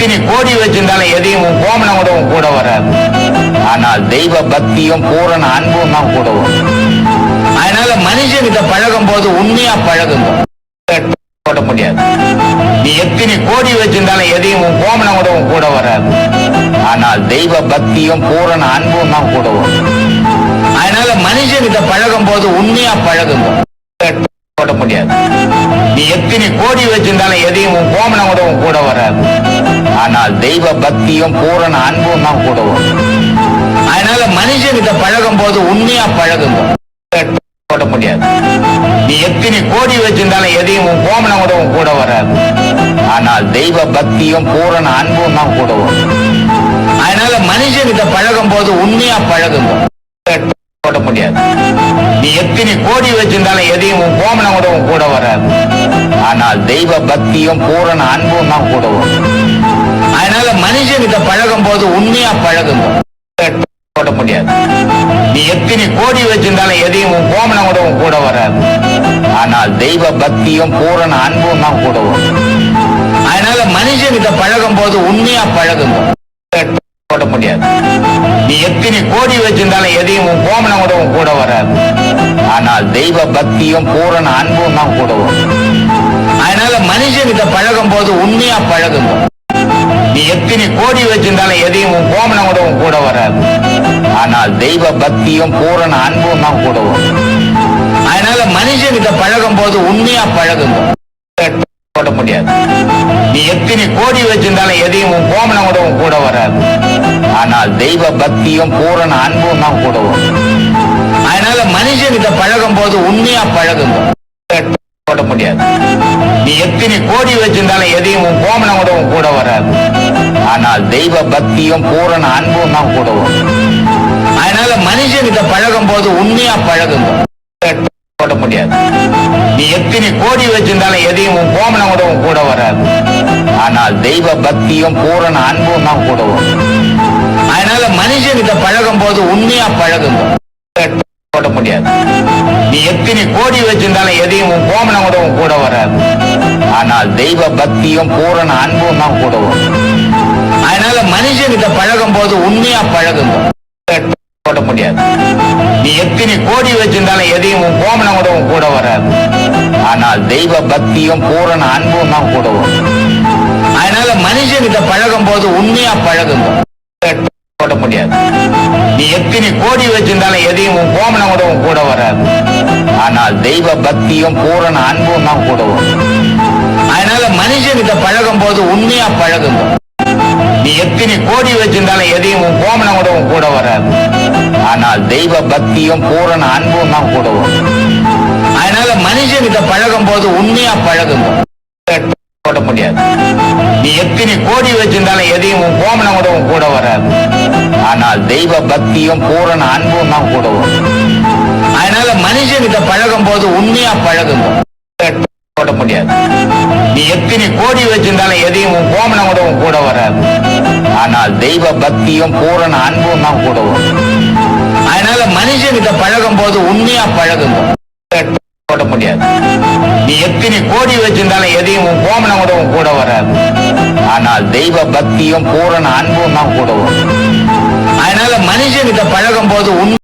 எத்தனை கோடி வச்சிருந்தாலும் எதையும் உன் கோமணம் கூட கூட வராது. ஆனால் தெய்வ பக்தியும் பூரண அன்பும் தான் கூட வரும். அதனால மனுஷன்கிட்ட பழகும் போது உண்மையா பழகுங்க. போட முடியாது. நீ எத்தனை கோடி வச்சிருந்தாலும் எதையும் உன் கோமணம் கூட கூட வராது. ஆனால் தெய்வ பக்தியும் பூரண அன்பும் தான் கூட வரும். அதனால மனுஷன்கிட்ட பழகும் போது உண்மையா பழகுங்க. போட முடியாது. நீ எத்தனை கோடி வச்சிருந்தாலும் எதையும் உன் கோமணம் கூட கூட வராது. ஆனால் தெய்வ பக்தியும் பூரண அன்பும் தான் கூடவும். அதனால மனுஷன்கிட்ட பழகும் போது உண்மையா பழகுங்க. போட முடியாது. நீ எத்தனை கோடி வச்சிருந்தாலும் எதையும் உன் கோமணம் கூட கூட வராது. ஆனால் தெய்வ பக்தியும் பூரண அன்பும் தான் கூடவும். அதனால மனுஷன்கிட்ட பழகும் போது உண்மையா பழகுங்க. போட முடியாது. நீ எத்தனை கோடி வச்சிருந்தாலும் எதையும் உன் கோமணம் கூட கூட வராது. ஆனால் தெய்வ பக்தியும் பூரண அன்பும் தான் கூட அதனால அதனால மனுஷன்கிட்ட பழகும் போது உண்மையா பழகுங்க. போட முடியாது. நீ எத்தனை கோடி வச்சிருந்தாலும் எதையும் உன் கோமனம் கூட உன் கூட வராது. ஆனால் தெய்வ பக்தியும் பூரண அன்பும் தான் கூட அதனால அதனால மனுஷன்கிட்ட பழகும் போது உண்மையா பழகுங்க. போட முடியாது. நீ எத்தனை கோடி வச்சிருந்தாலும் எதையும் உன் கோமனம் கூட உன் கூட வராது. ஆனால் தெய்வ பக்தியும் பூரண அன்பும் தான் கூடுவோம். கிட்ட பழகும் போது உண்மையா பழகுங்க. நீ எத்தனை கோடி வச்சிருந்தாலும் எதையும் உன் கோமணம் கூட உன் கூட வராது. ஆனால் தெய்வ பக்தியும் பூரண அன்பும் தான் கூட வரும். அதனால மனுஷன்கிட்ட பழகும் போது உண்மையா பழகுங்க. போட முடியாது. நீ எத்தனை கோடி வச்சிருந்தாலும் எதையும் உன் கோமணம் கூட உன் கூட வராது. ஆனால் தெய்வ பக்தியும் பூரண அன்பும் தான் கூட வரும். அதனால மனுஷன்கிட்ட பழகும் போது உண்மையா பழகுங்க. போட முடியாது. நீ எத்தனை கோடி வச்சிருந்தாலும் எதையும் உன் கோமணம் கூட உன் கூட வராது. ஆனால் தெய்வ பக்தியும் பூரண அன்பும் தான் கூட வரும். அதனால மனுஷன்கிட்ட பழகும் போது உண்மையா பழகுங்க. போட முடியாது. நீ எத்தனை கோடி வச்சிருந்தாலும் எதையும் உன் கோமணம் கூட உன் கூட வராது. ஆனால் தெய்வ பக்தியும் பூரண அன்பும் தான் கூட வரும். அதனால மனுஷன்கிட்ட பழகும் போது உண்மையா பழகுங்க. போட முடியாது. நீ எத்தனை கோடி வச்சிருந்தாலும் எதையும் உன் கோமணம் கூட உன் கூட வராது. ஆனால் தெய்வ பக்தியும் பூரண அன்பும் தான் கூட அதனால மனுஷன்கிட்ட பழகும் போது உண்மையா பழகுங்க. போட முடியாது. நீ எத்தனை கோடி வச்சிருந்தாலும் எதையும் உன் கோமனம் கூட உன் கூட வராது. ஆனால் தெய்வ பக்தியும் பூரண அன்பும் தான் கூட அதனால மனுஷன்கிட்ட பழகும் போது உண்மையா பழகுங்க. போட முடியாது. நீ எத்தனை கோடி வச்சிருந்தாலும் எதையும் உன் கோமனம் கூட உன் கூட வராது. ஆனால் தெய்வ பக்தியும் பூரண அன்பும் தான் கூட அதனால மனுஷன்கிட்ட பழகும் போது உண்மையா பழகுங்க. நீ எத்தனை கோடி வச்சிருந்தாலும் எதையும் உன் கோமனம் கூட உன் கூட வராது. ஆனால் தெய்வ பக்தியும் பூரண அன்பும் தான் கூட வரும். அதனால மனுஷன்கிட்ட பழகும் போது உண்மையா பழகுங்க. போட முடியாது. நீ எத்தனை கோடி வச்சிருந்தாலும் எதையும் உன் கோமனம் கூட உன் கூட வராது. ஆனால் தெய்வ பக்தியும் பூரண அன்பும் தான் கூட வரும். அதனால மனுஷன்கிட்ட பழகும் போது உண்மையா பழகுங்க. போட முடியாது. நீ எத்தனை கோடி வச்சிருந்தாலும் எதையும் உன் கோமணம் கூட கூட வராது. ஆனால் தெய்வ பக்தியும் பூரண அன்பும் தான் கூட வரும். அதனால மனுஷன்கிட்ட பழகும் போது உண்மையா பழகுங்க. போட முடியாது. நீ எத்தனை கோடி வச்சிருந்தாலும் எதையும் உன் கோமணம் கூட கூட வராது. ஆனால் தெய்வ பக்தியும் பூரண அன்பும் தான் கூட வரும். அதனால மனுஷன்கிட்ட பழகும் போது உண்மை